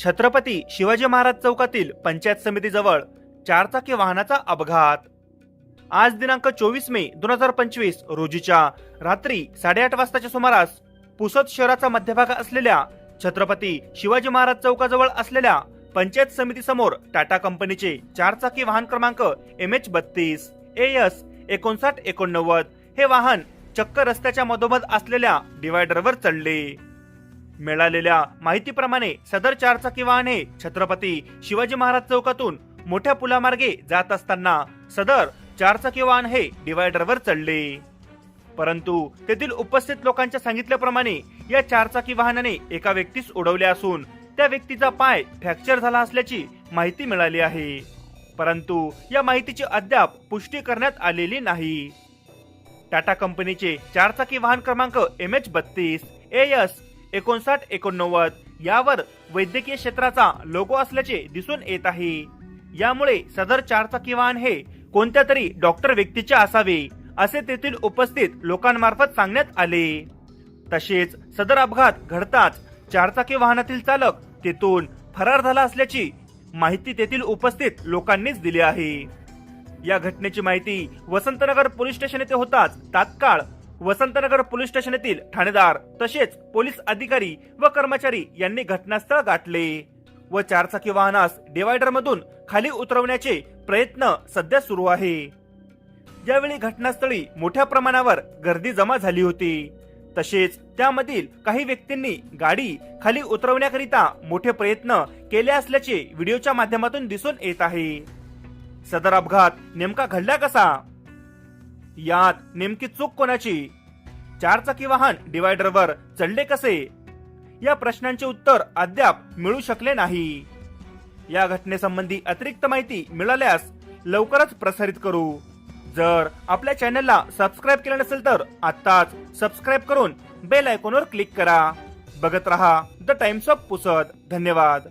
छत्रपती शिवाजी महाराज चौकातील पंचायत समितीजवळ चारचाकी वाहनाचा अपघात. आज दिनांक चोवीस मे दोन हजार पंचवीस रोजीच्या रात्री साडेआठ वाजताच्या सुमारास पुसद शहराचा मध्यभाग असलेल्या छत्रपती शिवाजी महाराज चौकाजवळ असलेल्या पंचायत समितीसमोर टाटा कंपनीचे चारचाकी वाहन क्रमांक एम एच बत्तीस ए एस एकोणसाठ एकोणनव्वद हे वाहन चक्क रस्त्याच्या मधोमध असलेल्या डिवायडरवर चढले. मिळालेल्या माहितीप्रमाणे सदर चारचाकी वाहन हे छत्रपती शिवाजी महाराज चौकातून मोठ्या पुलामार्गे जात असताना सदर चारचाकी वाहन हे डिवायडरवर चढले. परंतु तेथील उपस्थित लोकांच्या सांगितल्याप्रमाणे या चारचाकी वाहनाने एका व्यक्तीस उडवले असून त्या व्यक्तीचा पाय फ्रॅक्चर झाला असल्याची माहिती मिळाली आहे. परंतु या माहितीची अद्याप पुष्टी करण्यात आलेली नाही. टाटा कंपनीचे चारचाकी वाहन क्रमांक एम एच बत्तीस ए एस एकोणसाठ एकोणनव्वद यावर वैद्यकीय क्षेत्राचा लोगो असल्याचे दिसून येत आहे. यामुळे सदर चारचाकी वाहन हे कोणत्या तरी डॉक्टर व्यक्तीचे असावे असे तेथील उपस्थित लोकांमार्फत सांगण्यात आले. तसेच सदर अपघात घडताच चारचाकी वाहनातील चालक तेथून फरार झाला असल्याची माहिती तेथील उपस्थित लोकांनीच दिली आहे. या घटनेची माहिती वसंतनगर पोलीस स्टेशन येथे होताच तात्काळ वसंतनगर पोलीस स्टेशन येथील ठाणेदार तसेच पोलीस अधिकारी व कर्मचारी यांनी घटनास्थळ गाठले व चारचाकी वाहनास डिवायडर मधून खाली उतरवण्याचे प्रयत्न सध्या सुरू आहे. यावेळी घटनास्थळी मोठ्या प्रमाणावर गर्दी जमा झाली होती. तसेच त्यामधील काही व्यक्तींनी गाडी खाली उतरवण्याकरिता मोठे प्रयत्न केले असल्याचे व्हिडिओच्या माध्यमातून दिसून येत आहे. सदर अपघात नेमका घडला कसा? यात नेमकी चूक कोणाची? चारचाकी वाहन डिवायडरवर चढले कसे? या प्रश्नांचे उत्तर अद्याप मिळू शकले नाही. या घटनेसंबंधी अतिरिक्त माहिती मिळाल्यास लवकरच प्रसारित करू. जर आपल्या चॅनलला सबस्क्राईब केलं नसेल तर आत्ताच सबस्क्राईब करून बेल आयकॉनवर क्लिक करा. बघत रहा द टाइम्स ऑफ पुसद. धन्यवाद.